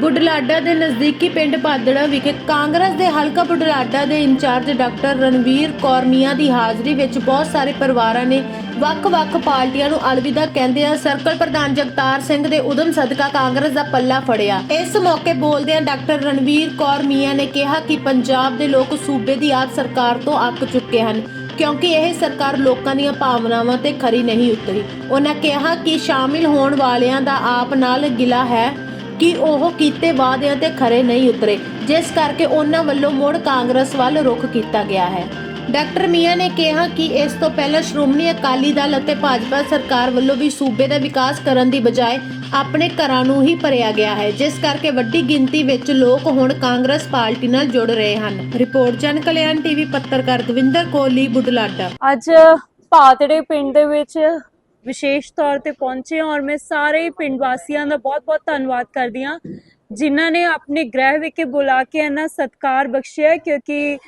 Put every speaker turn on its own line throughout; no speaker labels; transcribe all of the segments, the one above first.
ਬੁਢਲਾਡਾ ਦੇ ਨਜ਼ਦੀਕੀ ਪਿੰਡ ਪਾਦੜਾ ਵਿਖੇ ਕਾਂਗਰਸ ਦੇ ਹਲਕਾ ਬੁਢਲਾਡਾ ਦੇ in charge doctor Ranvir Kaur Mian ਦੀ ਹਾਜ਼ਰੀ ਵਿੱਚ ਬਹੁਤ ਸਾਰੇ ਪਰਿਵਾਰਾਂ ਨੇ ਵੱਖ-ਵੱਖ ਪਾਰਟੀਆਂ ਨੂੰ ਅਲਵਿਦਾ ਕਹਿੰਦਿਆਂ ਸਰਕਲ ਪ੍ਰਧਾਨ ਜਗਤਾਰ ਸਿੰਘ ਦੇ ਉਦਮ ਸਦਕਾ ਕਾਂਗਰਸ ਦਾ ਪੱਲਾ ਫੜਿਆ। ਇਸ ਮੌਕੇ ਬੋਲਦਿਆਂ ਡਾਕਟਰ ਰਣਵੀਰ ਕੌਰ ਮੀਆਂ ਨੇ ਕਿਹਾ ਕਿ ਪੰਜਾਬ ਦੇ ਲੋਕ ਸੂਬੇ ਦੀ ਆਪ ਸਰਕਾਰ ਤੋਂ ਅੱਕ ਚੁੱਕੇ ਹਨ, ਕਿਉਂਕਿ ਇਹ ਸਰਕਾਰ ਲੋਕਾਂ ਦੀਆਂ ਭਾਵਨਾਵਾਂ ਤੇ ਖਰੀ ਨਹੀਂ ਉਤਰੀ। ਉਹਨਾਂ ਕਿਹਾ ਕਿ ਸ਼ਾਮਿਲ ਹੋਣ ਵਾਲਿਆਂ ਦਾ ਆਪ ਨਾਲ ਗਿਲਾ ਹੈ। ਕਿ ਉਹ ਕੀਤੇ ਵਾਅਦਿਆਂ ਤੇ ਖਰੇ ਨਹੀਂ ਉਤਰੇ, ਜਿਸ ਕਰਕੇ ਉਹਨਾਂ ਵੱਲੋਂ ਮੁੜ ਕਾਂਗਰਸ ਵੱਲ ਰੁਖ ਕੀਤਾ ਗਿਆ ਹੈ। ਡਾਕਟਰ ਮੀਆਂ ਨੇ ਕਿਹਾ ਕਿ ਇਸ ਤੋਂ ਪਹਿਲਾਂ ਸ਼੍ਰੋਮਣੀ ਅਕਾਲੀ ਦਲ ਅਤੇ ਭਾਜਪਾ ਸਰਕਾਰ ਵੱਲੋਂ ਵੀ ਸੂਬੇ ਦਾ ਵਿਕਾਸ ਕਰਨ ਦੀ ਬਜਾਏ ਆਪਣੇ ਘਰਾਂ ਨੂੰ ਹੀ ਭਰਿਆ ਗਿਆ ਹੈ, ਜਿਸ ਕਰਕੇ ਵੱਡੀ ਗਿਣਤੀ ਵਿੱਚ ਲੋਕ ਹੁਣ ਕਾਂਗਰਸ ਪਾਰਟੀ ਨਾਲ ਜੁੜ ਰਹੇ ਹਨ। ਰਿਪੋਰਟ ਜਨ ਕਲਿਆਣ ਟੀਵੀ ਪੱਤਰਕਾਰ ਦਵਿੰਦਰ ਕੋਲੀ ਬੁਢਲਾਡਾ।
ਅੱਜ ਪਾਤੜੇ ਪਿੰਡ ਦੇ ਵਿੱਚ ਵਿਸ਼ੇਸ਼ ਤੌਰ ਤੇ ਪਹੁੰਚੇ ਔਰ ਮੈਂ ਸਾਰੇ ਪਿੰਡ ਵਾਸੀਆਂ ਦਾ ਬਹੁਤ-ਬਹੁਤ ਧੰਨਵਾਦ ਕਰਦੀ ਹਾਂ, ਜਿਨ੍ਹਾਂ ਨੇ ਆਪਣੇ ਗ੍ਰਹਿ ਵਿਖੇ ਬੁਲਾ ਕੇ ਇਹਨਾਂ ਸਤਕਾਰ ਬਖਸ਼ਿਆ ਕਿਉਂਕਿ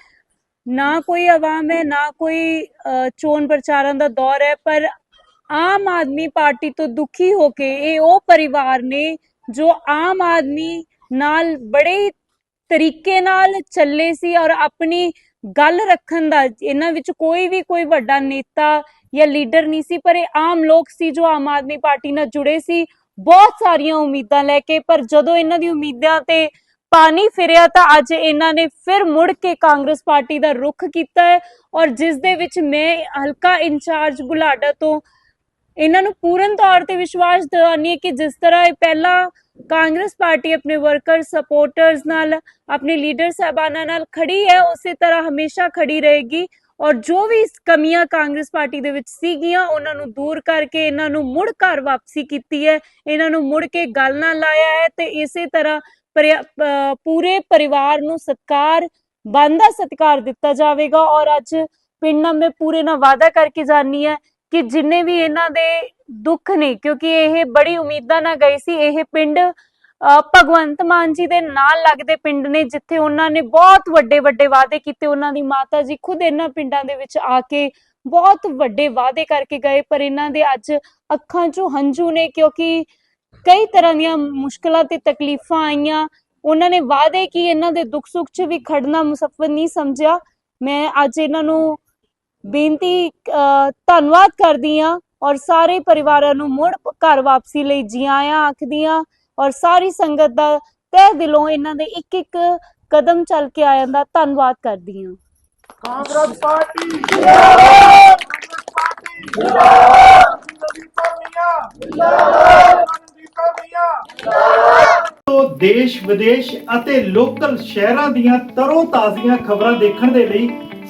ਨਾ ਕੋਈ ਆਵਾਮ ਹੈ, ਨਾ ਕੋਈ ਚੋਣ ਪ੍ਰਚਾਰਾਂ ਦਾ ਦੌਰ ਹੈ, ਪਰ ਆਮ ਆਦਮੀ ਪਾਰਟੀ ਤੋਂ ਦੁਖੀ ਹੋ ਕੇ ਇਹ ਉਹ ਪਰਿਵਾਰ ਨੇ ਜੋ ਆਮ ਆਦਮੀ ਨਾਲ ਬੜੇ ਤਰੀਕੇ ਨਾਲ ਚੱਲੇ ਸੀ ਔਰ ਆਪਣੀ ਗੱਲ ਰੱਖਣ ਦਾ, ਇਹਨਾਂ ਵਿੱਚ ਕੋਈ ਵੀ ਕੋਈ ਵੱਡਾ ਨੇਤਾ ਜਾਂ ਲੀਡਰ ਨਹੀਂ ਸੀ, ਪਰ ਇਹ ਆਮ ਲੋਕ ਸੀ ਜੋ ਆਮ ਆਦਮੀ ਪਾਰਟੀ ਨਾਲ ਜੁੜੇ ਸੀ। ਬਹੁਤ ਸਾਰੀਆਂ ਉਮੀਦਾਂ ਲੈ ਕੇ, ਪਰ ਜਦੋਂ ਇਹਨਾਂ ਦੀ ਉਮੀਦਾਂ ਤੇ ਪਾਣੀ ਫਿਰਿਆ ਤਾਂ ਅੱਜ ਇਹਨਾਂ ਨੇ ਫਿਰ ਮੁੜ ਕੇ ਕਾਂਗਰਸ ਪਾਰਟੀ ਦਾ ਰੁਖ ਕੀਤਾ ਹੈ ਔਰ ਜਿਸ ਦੇ ਵਿੱਚ ਮੈਂ ਹਲਕਾ ਇੰਚਾਰਜ ਬੁਲਾਡਾ ਤੋਂ ਇਹਨਾਂ ਨੂੰ ਪੂਰਨ ਤੌਰ ਤੇ ਵਿਸ਼ਵਾਸ ਦਿਵਾਨੀ ਹੈ ਕਿ ਜਿਸ ਤਰ੍ਹਾਂ ਇਹ ਪਹਿਲਾਂ ਕਾਂਗਰਸ ਪਾਰਟੀ ਆਪਣੇ ਵਰਕਰ ਸਪੋਰਟਰਸ ਨਾਲ, ਆਪਣੇ ਲੀਡਰ ਸਾਹਿਬਾਨਾਂ ਨਾਲ ਖੜੀ ਹੈ, ਉਸੇ ਤਰ੍ਹਾਂ ਹਮੇਸ਼ਾ ਖੜੀ ਰਹੇਗੀ ਔਰ ਜੋ ਵੀ ਕਮੀਆਂ ਕਾਂਗਰਸ ਪਾਰਟੀ ਦੇ ਵਿੱਚ ਸੀਗੀਆਂ, ਉਹਨਾਂ ਨੂੰ ਦੂਰ ਕਰਕੇ ਇਹਨਾਂ ਨੂੰ ਮੁੜ ਘਰ ਵਾਪਸੀ ਕੀਤੀ ਹੈ, ਇਹਨਾਂ ਨੂੰ ਮੁੜ ਕੇ ਗੱਲ ਨਾਲ ਲਾਇਆ ਹੈ ਤੇ ਇਸੇ ਤਰ੍ਹਾਂ ਪਰਿਆ- ਪੂਰੇ ਪਰਿਵਾਰ ਨੂੰ ਸਤਕਾਰ, ਬੰਦਾ ਸਤਕਾਰ ਦਿੱਤਾ ਜਾਵੇਗਾ ਔਰ ਅੱਜ ਪਿੰਡ ਨਾਲ ਮੈਂ ਪੂਰੇ ਨਾਲ ਵਾਅਦਾ ਕਰਕੇ ਜਾਨੀ ਹੈ ਕਿ ਜਿੰਨੇ ਵੀ ਇਹਨਾਂ ਦੇ ਦੁੱਖ ਨੇ, ਕਿਉਂਕਿ ਇਹ ਬੜੀ ਉਮੀਦਾਂ ਨਾਲ ਗਏ ਸੀ, ਇਹ ਪਿੰਡ ਭਗਵੰਤ ਮਾਨ ਜੀ ਦੇ ਨਾਲ ਲੱਗਦੇ ਪਿੰਡ ਨੇ, ਜਿੱਥੇ ਉਹਨਾਂ ਨੇ ਬਹੁਤ ਵੱਡੇ ਵੱਡੇ ਵਾਅਦੇ ਕੀਤੇ, ਉਹਨਾਂ ਦੀ ਮਾਤਾ ਜੀ ਖੁਦ ਇਹਨਾਂ ਪਿੰਡਾਂ ਦੇ ਵਿੱਚ ਆ ਕੇ ਬਹੁਤ ਵੱਡੇ ਵਾਅਦੇ ਕਰਕੇ ਗਏ, ਪਰ ਇਹਨਾਂ ਦੇ ਅੱਜ ਅੱਖਾਂ 'ਚੋਂ ਹੰਝੂ ਨੇ, ਕਿਉਂਕਿ ਕਈ ਤਰ੍ਹਾਂ ਦੀਆਂ ਮੁਸ਼ਕਲਾਂ ਤੇ ਤਕਲੀਫਾਂ ਆਈਆਂ। ਉਹਨਾਂ ਨੇ ਵਾਅਦੇ ਕੀ, ਇਹਨਾਂ ਦੇ ਦੁੱਖ ਸੁੱਖ 'ਚ ਵੀ ਖੜਨਾ ਮੁਸੱਫਰ ਨਹੀਂ ਸਮਝਿਆ। ਮੈਂ ਅੱਜ ਇਹਨਾਂ ਨੂੰ ਬੇਨਤੀ ਧੰਨਵਾਦ ਕਰਦੀ ਹਾਂ ਔਰ ਸਾਰੇ ਪਰਿਵਾਰਾਂ ਨੂੰ ਮੁੜ ਘਰ ਵਾਪਸੀ ਲਈ ਜੀ ਆਇਆਂ ਆਖਦੀ ਹਾਂ ਔਰ ਸਾਰੀ ਸੰਗਤ ਦਾ ਤਹਿ ਦਿਲੋਂ ਇਹਨਾਂ ਦੇ ਇੱਕ ਇੱਕ ਕਦਮ ਚੱਲ ਕੇ ਆਇਆਂ ਦਾ ਧੰਨਵਾਦ ਕਰਦੀ ਹਾਂ
ਕਾਂਗਰਸ ਪਾਰਟੀ ਜਿੰਦਾਬਾਦ ਪਾਰਟੀ ਜਿੰਦਾਬਾਦ
ਦੇਸ਼ ਵਿਦੇਸ਼ ਅਤੇ ਲੋਕਲ ਸ਼ਹਿਰਾਂ ਦੀਆਂ ਤਰੋ ਤਾਜ਼ੀਆਂ ਖਬਰਾਂ ਦੇਖਣ ਦੇ ਲਈ